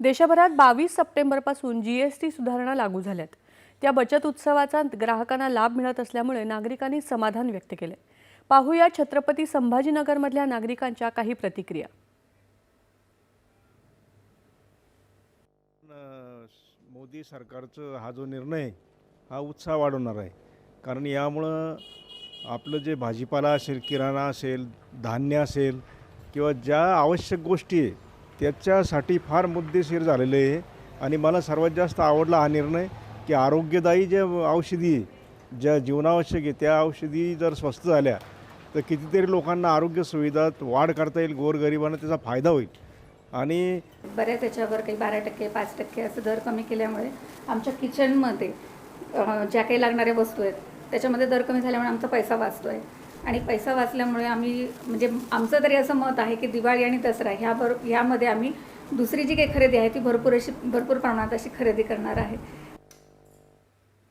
देशभरात बावीस सप्टेंबरपासून जी एस टी सुधारणा लागू झाल्यात. त्या बचत उत्सवाचा ग्राहकांना लाभ मिळत असल्यामुळे नागरिकांनी समाधान व्यक्त केले पाहूया छत्रपती संभाजीनगरमधल्या नागरिकांच्या काही प्रतिक्रिया. मोदी सरकारचं हा जो निर्णय आहे, हा उत्साह वाढवणार आहे. कारण यामुळं आपलं जे भाजीपाला असेल किराणा असेल धान्य असेल किंवा ज्या आवश्यक गोष्टी आहे त्याच्यासाठी फार मुद्देशीर झालेलं आहे. आणि मला सर्वात जास्त आवडला हा निर्णय की आरोग्यदायी जे औषधी ज्या जीवनावश्यक आहे त्या औषधी जर स्वस्त झाल्या तर कितीतरी लोकांना आरोग्य सुविधात वाढ करता येईल गोरगरिबांना त्याचा फायदा होईल. आणि बऱ्याच त्याच्यावर काही बारा टक्के पाच टक्के असं दर कमी केल्यामुळे आमच्या किचनमध्ये ज्या काही लागणाऱ्या वस्तू आहेत त्याच्यामध्ये दर कमी झाल्यामुळे आमचा पैसा वाचतो आहे आणि पैसा वाचल्यामुळे आम्ही म्हणजे आमचं तरी असं मत आहे की दिवाळी आणि दसरा ह्या बर ह्यामध्ये आम्ही दुसरी जी काही खरेदी आहे ती भरपूर अशी भरपूर प्रमाणात अशी खरेदी करणार आहे.